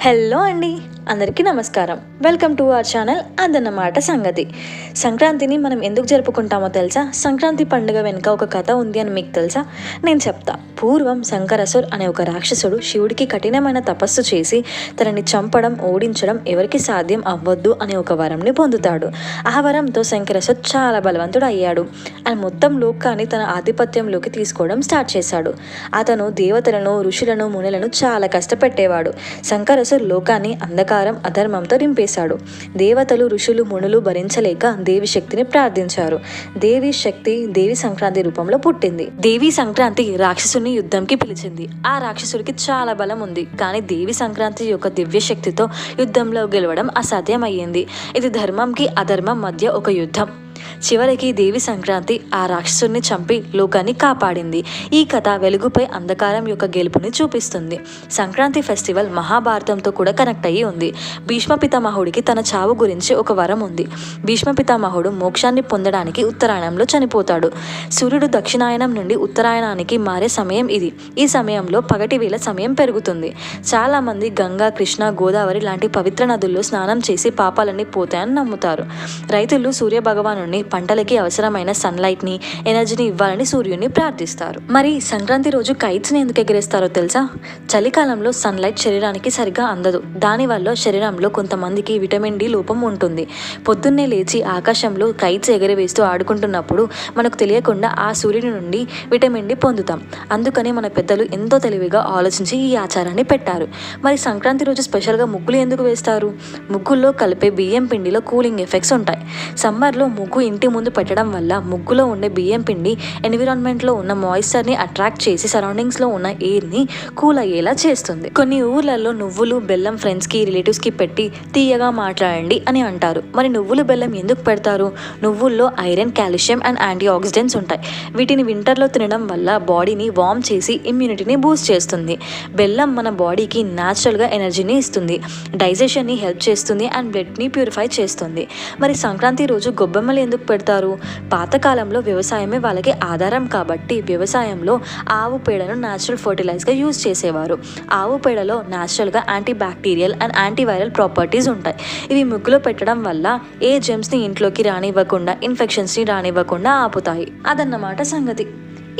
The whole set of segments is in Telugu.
హలో అండి. అందరికీ నమస్కారం. వెల్కమ్ టు అవర్ ఛానల్ అదన్నమాట సంగతి. సంక్రాంతిని మనం ఎందుకు జరుపుకుంటామో తెలుసా? సంక్రాంతి పండుగ వెనుక ఒక కథ ఉంది అని మీకు తెలుసా? నేను చెప్తా. పూర్వం శంకరసుర్ అనే ఒక రాక్షసుడు శివుడికి కఠినమైన తపస్సు చేసి తనని చంపడం ఓడించడం ఎవరికి సాధ్యం అవ్వద్దు అనే ఒక వరంని పొందుతాడు. ఆ వరంతో శంకరసుర్ చాలా బలవంతుడు అయ్యాడు. ఆయన మొత్తం లోకాన్ని తన ఆధిపత్యంలోకి తీసుకోవడం స్టార్ట్ చేశాడు. అతను దేవతలను ఋషులను మునులను చాలా కష్టపెట్టేవాడు. శంకరసుర్ లోకాన్ని అంధకారం అధర్మంతో నింపేశాడు. దేవతలు ఋషులు మునులు భరించలేక దేవి శక్తిని ప్రార్థించారు. దేవి శక్తి దేవి సంక్రాంతి రూపంలో పుట్టింది. దేవి సంక్రాంతి రాక్షసుని యుద్ధంకి పిలిచింది. ఆ రాక్షసుడికి చాలా బలం ఉంది. కానీ దేవి సంక్రాంతి యొక్క దివ్య శక్తితో యుద్ధంలో గెలవడం అసాధ్యమయ్యింది. ఇది ధర్మంకి అధర్మం మధ్య ఒక యుద్ధం. చివరికి దేవి సంక్రాంతి ఆ రాక్షసుని చంపి లోకాన్ని కాపాడింది. ఈ కథ వెలుగుపై అంధకారం యొక్క గెలుపుని చూపిస్తుంది. సంక్రాంతి ఫెస్టివల్ మహాభారతంతో కూడా కనెక్ట్ అయ్యి ఉంది. భీష్మ పితామహుడికి తన చావు గురించి ఒక వరం ఉంది. భీష్మ పితామహుడు మోక్షాన్ని పొందడానికి ఉత్తరాయణంలో చనిపోతాడు. సూర్యుడు దక్షిణాయనం నుండి ఉత్తరాయణానికి మారే సమయం ఇది. ఈ సమయంలో పగటి వేళ సమయం పెరుగుతుంది. చాలా మంది గంగా కృష్ణ గోదావరి లాంటి పవిత్ర నదుల్లో స్నానం చేసి పాపాలన్నీ పోతాయని నమ్ముతారు. రైతులు సూర్య భగవాను పంటలకి అవసరమైన సన్లైట్ని ఎనర్జీని ఇవ్వాలని సూర్యుడిని ప్రార్థిస్తారు. మరి సంక్రాంతి రోజు కైట్స్ని ఎందుకు ఎగిరేస్తారో తెలుసా? చలికాలంలో సన్లైట్ శరీరానికి సరిగా అందదు. దానివల్ల శరీరంలో కొంతమందికి విటమిన్ డి లోపం ఉంటుంది. పొద్దున్నే లేచి ఆకాశంలో కైట్స్ ఎగరవేస్తూ ఆడుకుంటున్నప్పుడు మనకు తెలియకుండా ఆ సూర్యుని నుండి విటమిన్ డి పొందుతాం. అందుకని మన పెద్దలు ఎంతో తెలివిగా ఆలోచించి ఈ ఆచారాన్ని పెట్టారు. మరి సంక్రాంతి రోజు స్పెషల్గా ముగ్గులు ఎందుకు వేస్తారు? ముగ్గుల్లో కలిపే బియ్యం పిండిలో కూలింగ్ ఎఫెక్ట్స్ ఉంటాయి. సమ్మర్లో ముగ్గు ఇంటి ముందు పెట్టడం వల్ల ముగ్గులో ఉండే బియ్యం పిండి ఎన్విరాన్మెంట్లో ఉన్న మాయిశ్చర్ని అట్రాక్ట్ చేసి సరౌండింగ్స్లో ఉన్న ఎయిర్ని కూల్ అయ్యేలా చేస్తుంది. కొన్ని ఊర్లలో నువ్వులు బెల్లం ఫ్రెండ్స్కి రిలేటివ్స్కి పెట్టి తీయగా మాట్లాడండి అని అంటారు. మరి నువ్వులు బెల్లం ఎందుకు పెడతారు? నువ్వుల్లో iron calcium and antioxidants ఉంటాయి. వీటిని వింటర్లో తినడం వల్ల బాడీని వార్మ్ చేసి ఇమ్యూనిటీని బూస్ట్ చేస్తుంది. బెల్లం మన బాడీకి న్యాచురల్గా ఎనర్జీని ఇస్తుంది డైజెషన్ని హెల్ప్ చేస్తుంది అండ్ బ్లడ్ని ప్యూరిఫై చేస్తుంది. మరి సంక్రాంతి రోజు గొబ్బెమ్మలు ఎందుకు పెడతారు? పాతకాలంలో వ్యవసాయమే వాళ్ళకి ఆధారం కాబట్టి వ్యవసాయంలో ఆవు పేడను న్యాచురల్ ఫర్టిలైజ్గా యూజ్ చేసేవారు. ఆవు పేడలో న్యాచురల్గా antibacterial and antiviral properties ఉంటాయి. ఇవి ముగ్గులో పెట్టడం వల్ల ఏ జెమ్స్ని ఇంట్లోకి రానివ్వకుండా ఇన్ఫెక్షన్స్ని రానివ్వకుండా ఆపుతాయి. అదన్నమాట సంగతి.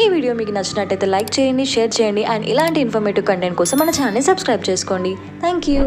ఈ వీడియో మీకు నచ్చినట్టయితే లైక్ చేయండి షేర్ చేయండి అండ్ ఇలాంటి ఇన్ఫర్మేటివ్ కంటెంట్ కోసం మన ఛానల్ సబ్స్క్రైబ్ చేసుకోండి. Thank you